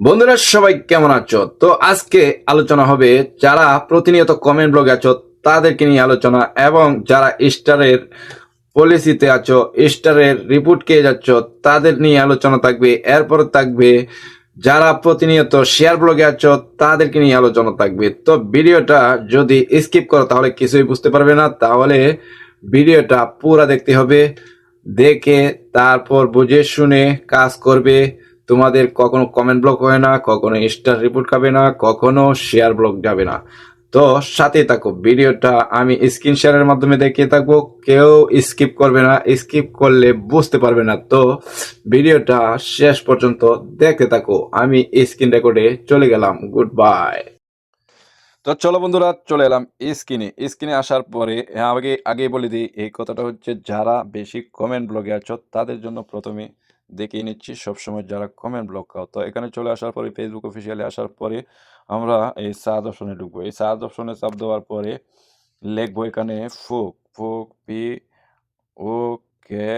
বন্ধুরা, সবাই কেমন আছো? তো আজকে আলোচনা হবে যারা প্রতিনিয়ত কমেন্ট ব্লগে আছো, তাদেরকে নিয়ে আলোচনা এবং যারা স্টারের পলিসিতে আছো স্টারের রিপোর্ট কে যাচ্ছ, তাদের নিয়ে আলোচনা থাকবে। এরপর থাকবে যারা প্রতিনিয়ত শেয়ার ব্লগে আছো, তাদেরকে নিয়ে আলোচনা থাকবে। তো ভিডিওটা যদি স্কিপ করো, তাহলে কিছুই বুঝতে পারবে না। তাহলে ভিডিওটা পুরা দেখতে হবে, দেখে তারপর বুঝে শুনে কাজ করবে। তোমাদের কখনো কমেন্ট ব্লক হয় না কখনো স্টার রিপোর্ট খাবে না কখনো শেয়ার ব্লক যাবে না। তো সাথে থাকো ভিডিওটা আমি স্ক্রিন শেয়ারের মাধ্যমে দেখিয়ে থাকব কেউ স্কিপ করবে না স্কিপ করলে বুঝতে পারবে না। তো ভিডিওটা শেষ পর্যন্ত দেখতে থাকো আমি স্ক্রিন রেকর্ডে চলে গেলাম গুড বাই তো চলো বন্ধুরা চলে এলাম স্ক্রিনে স্ক্রিনে আসার পরে হ্যাঁ, আগে আগে বলে দিই এই কথাটা হচ্ছে যারা বেশি কমেন্ট ব্লগে আছো তাদের জন্য প্রথমে দেখিয়ে নিচ্ছি। সবসময় যারা কমেন্ট ব্লক খাও। তো এখানে চলে আসার পরে ফেসবুক অফিসিয়ালে আসার পরে আমরা এই সার্চ অপশনে ঢুকবো। এই সার্চ অপশনে চাপ দেওয়ার পরে লিখব এখানে ফুক ফুক P O K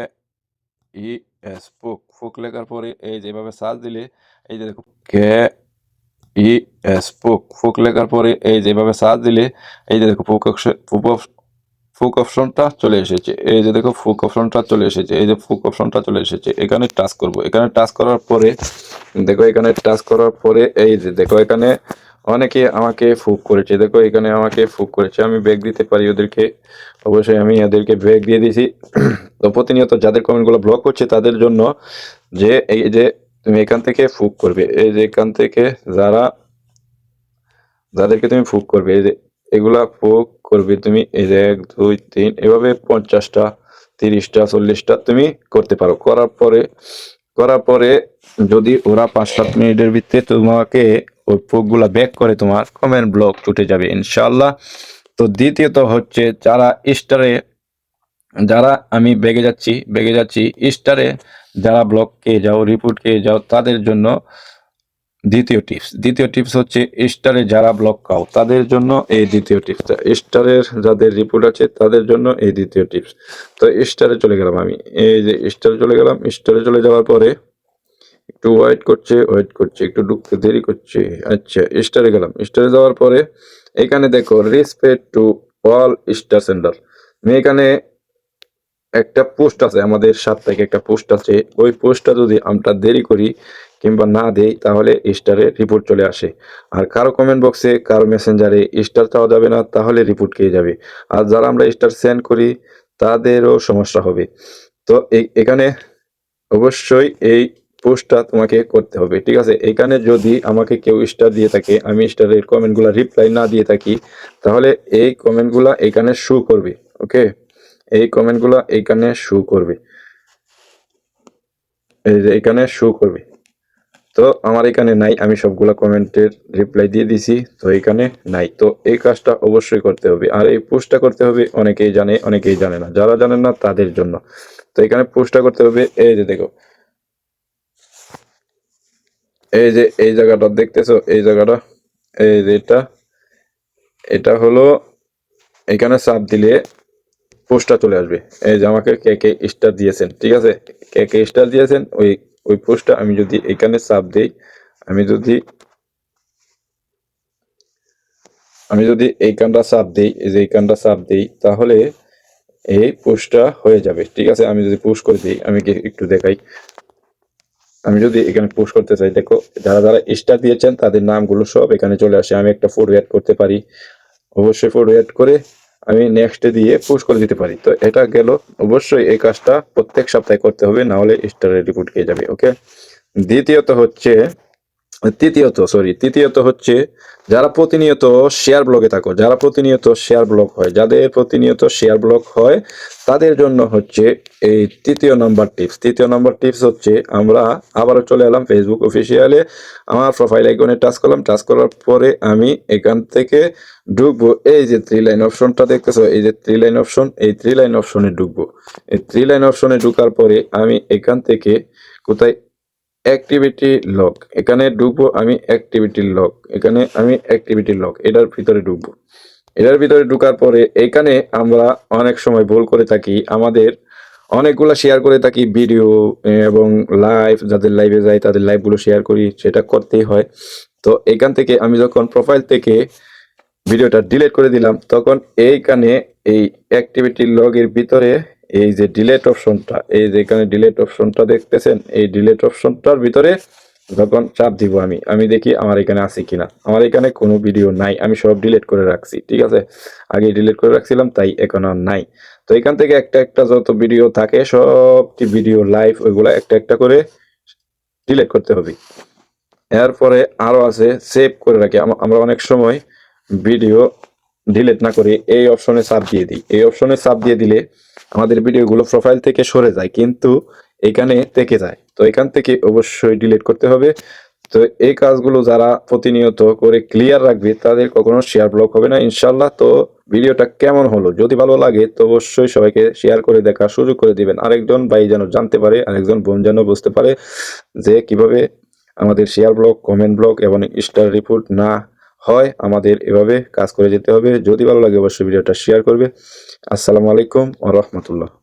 E S ফুক। ফুক লেখার পরে এই যেভাবে সার্চ দিলে, এই যে দেখো কে ই এস ফুক। ফুক লেখার পরে এই যেভাবে সার্চ দিলে, এই যে দেখো ফুক অপশনটা চলে এসেছে। এই যে দেখো, ফুক অপশনটা চলে এসেছে। এই যে ফুক অপশনটা চলে এসেছে। এখানে টাচ করব। এখানে টাচ করার পরে, দেখো এখানে টাচ করার পরে, এই যে দেখো এখানে অনেকে আমাকে ফুক করেছে। দেখো এখানে আমাকে ফুক করেছে। আমি ব্যাগ দিতে পারি ওদেরকে। অবশ্যই আমি এদেরকে ব্যাগ দিয়ে দিয়েছি। তো প্রতিনিয়ত যাদের কমেন্টগুলো ব্লক করছে, তাদের জন্য যে এই যে তুমি এখান থেকে ফুক করবে। এই যে এখান থেকে যারা, যাদেরকে তুমি ফুক করবে, এই যে এগুলা ফুক করবে তুমি, এই যে এক, দুই, তিন, এভাবে পঞ্চাশটা, তিরিশটা, চল্লিশটা তুমি করতে পারো। করার পরে করার পরে যদি ওরা পাঁচ, সাত মিনিটের ভিতরে তোমাকে ওই ফুকগুলা ব্যাক করে, তোমার কমেন্ট ব্লক উঠে যাবে ইনশাল্লাহ তো দ্বিতীয়ত হচ্ছে, যারা স্টারে যারা আমি বেগে যাচ্ছি বেগে যাচ্ছি স্টারে যারা ব্লক কে যাও রিপোর্ট কে যাও, তাদের জন্য দ্বিতীয় টিপস দ্বিতীয় টিপস হচ্ছে স্টারে যারা ব্লক খাও, তাদের জন্য এই দ্বিতীয় টিপস স্টারের যাদের রিপোর্ট আছে, তাদের জন্য এই দ্বিতীয় টিপস তো স্টারে চলে গেলাম আমি। এই যে স্টারে চলে গেলাম। স্টারে চলে যাওয়ার পরে একটু ওয়েট করছে ওয়েট করছে, একটু ঢুকতে দেরি করছে। আচ্ছা স্টারে গেলাম। স্টারে যাওয়ার পরে এখানে দেখো respect to all star centre আমি এখানে একটা পোস্ট আছে, আমাদের সাপ্তাহিক একটা পোস্ট আছে। ওই পোস্টটা যদি আমরা দেরি করি কিংবা না দেই তাহলে স্টারে রিপোর্ট চলে আসে। আর কারও কমেন্ট বক্সে কারও মেসেঞ্জারে স্টার চাওয়া যাবে না, তাহলে রিপোর্ট খেয়ে যাবে? আর যারা আমরা স্টার সেন্ড করি, তাদেরও সমস্যা হবে। তো এখানে অবশ্যই এই পোস্টটা তোমাকে করতে হবে, ঠিক আছে? এখানে যদি আমাকে কেউ স্টার দিয়ে থাকে, আমি স্টারের কমেন্টগুলো রিপ্লাই না দিয়ে থাকি, তাহলে এই কমেন্টগুলো এখানে শু করবে ওকে এই কমেন্টগুলো এইখানে শু করবে। এখানে শু করবে। তো আমার এখানে নাই, আমি সবগুলা কমেন্টের রিপ্লাই দিয়ে দিছি, তো এখানে নাই। তো এই কাজটা অবশ্যই করতে হবে, আর এই পোস্টটা করতে হবে অনেকেই জানে অনেকেই জানে না। যারা জানেন না, তাদের জন্য। তো এখানে পোস্টটা করতে হবে, এই যে দেখো। এই যে এই জায়গাটা দেখতেছো, এই জায়গাটা, এই যে এটা এটা হলো, এখানে চাপ দিলে পোস্টটা চলে আসবে। এই যে আমাকে কে কে স্টার দিয়েছেন, ঠিক আছে? কে কে স্টার দিয়েছেন, ওই ওই পোস্টটা আমি যদি এখানে চাপ দেই, আমি যদি আমি যদি এই কানটা চাপ দিই, এই যে এই কানটা চাপ দিই, তাহলে এই পোস্টটা হয়ে যাবে। ঠিক আছে, আমি যদি পোস্ট করে দিই, আমি একটু দেখাই। আমি যদি এখানে পোস্ট করতে চাই, দেখো, যারা যারা স্টার দিয়েছেন, তাদের নামগুলো সব এখানে চলে আসে। আমি একটা ফটো অ্যাড করতে পারি। অবশ্যই ফটো অ্যাড করে আমি নেক্সটে দিয়ে পোস্ট করে দিতে পারি। তো এটা গেল। অবশ্যই এই কাজটা প্রত্যেক সপ্তাহে করতে হবে, নাহলে স্টারের রিপোর্ট পেয়ে যাবে ওকে দ্বিতীয়ত হচ্ছে তৃতীয়ত সরি তৃতীয়ত হচ্ছে যারা প্রতিনিয়ত শেয়ার ব্লগে থাকো, যারা প্রতিনিয়ত শেয়ার ব্লগ হয়, যাদের প্রতিনিয়ত শেয়ার ব্লগ হয়, তাদের জন্য হচ্ছে এই তৃতীয় নাম্বার টিপস তৃতীয় নাম্বার টিপস হচ্ছে আমরা আবারও চলে এলাম ফেসবুক অফিসিয়ালে আমার প্রোফাইল আইকনে টাচ করলাম টাচ করার পরে আমি এখান থেকে ঢুকবো। এই যে থ্রি লাইন অপশনটা দেখতেছো, এই যে থ্রি লাইন অপশন এই থ্রি লাইন অপশনে ঢুকবো। এই থ্রি লাইন অপশনে ঢুকার পরে আমি এখান থেকে কোথায় অ্যাক্টিভিটি লক এখানে ঢুকবো আমি অ্যাক্টিভিটি লক এখানে আমি অ্যাক্টিভিটি লক এটার ভিতরে ঢুকবো। এটার ভিতরে ঢুকার পরে এখানে আমরা অনেক সময় ভুল করে থাকি। আমাদের অনেকগুলো শেয়ার করে থাকি ভিডিও এবং লাইভ যাদের লাইভে যাই, তাদের লাইভগুলো শেয়ার করি, সেটা করতেই হয়। তো এখান থেকে আমি যখন প্রোফাইল থেকে ভিডিওটা ডিলিট করে দিলাম, তখন এইখানে এই অ্যাক্টিভিটি লগের ভিতরে এই যে ডিলেট অপশনটা এই যে এখানে ডিলেট অপশনটা দেখতেছেন, এই ডিলেট অপশনটার ভিতরে যখন চাপ দিব আমি আমি দেখি আমার এখানে আছে কিনা। আমার এখানে কোনো ভিডিও নাই, আমি সব ডিলিট করে রাখছি, ঠিক আছে? আগে ডিলিট করে রাখছিলাম, তাই এখন আর নাই। তো এখান থেকে একটা একটা যত ভিডিও থাকে সবটি ভিডিও লাইভ ওইগুলো একটা একটা করে ডিলিট করতে হবে। এরপরে আরও আছে সেভ করে রাখি। আমরা অনেক সময় ভিডিও ডিলিট না করে এই অপশনে চাপ দিয়ে দিই। এই অপশনে চাপ দিয়ে দিলে আমাদের ভিডিওগুলো প্রোফাইল থেকে সরে যায়, কিন্তু এখানে থেকে যায়। তো এখান থেকে অবশ্যই ডিলিট করতে হবে। তো এই কাজগুলো যারা প্রতিনিয়ত করে ক্লিয়ার রাখবে, তাদের কখনো শেয়ার ব্লক হবে না ইনশাল্লাহ তো ভিডিওটা কেমন হলো? যদি ভালো লাগে, তো অবশ্যই সবাইকে শেয়ার করে দেখা শুরু করে দিবেন। আরেকজন ভাই যেন জানতে পারে, আরেকজন বোন যেন বুঝতে পারে যে কীভাবে আমাদের শেয়ার ব্লক কমেন্ট ব্লক এবং স্টার রিপোর্ট না হয়, আমাদের এভাবে কাজ করে যেতে হবে। যদি ভালো লাগে অবশ্যই ভিডিওটা শেয়ার করবে। আসসালামু আলাইকুম ও রহমতুল্লাহ।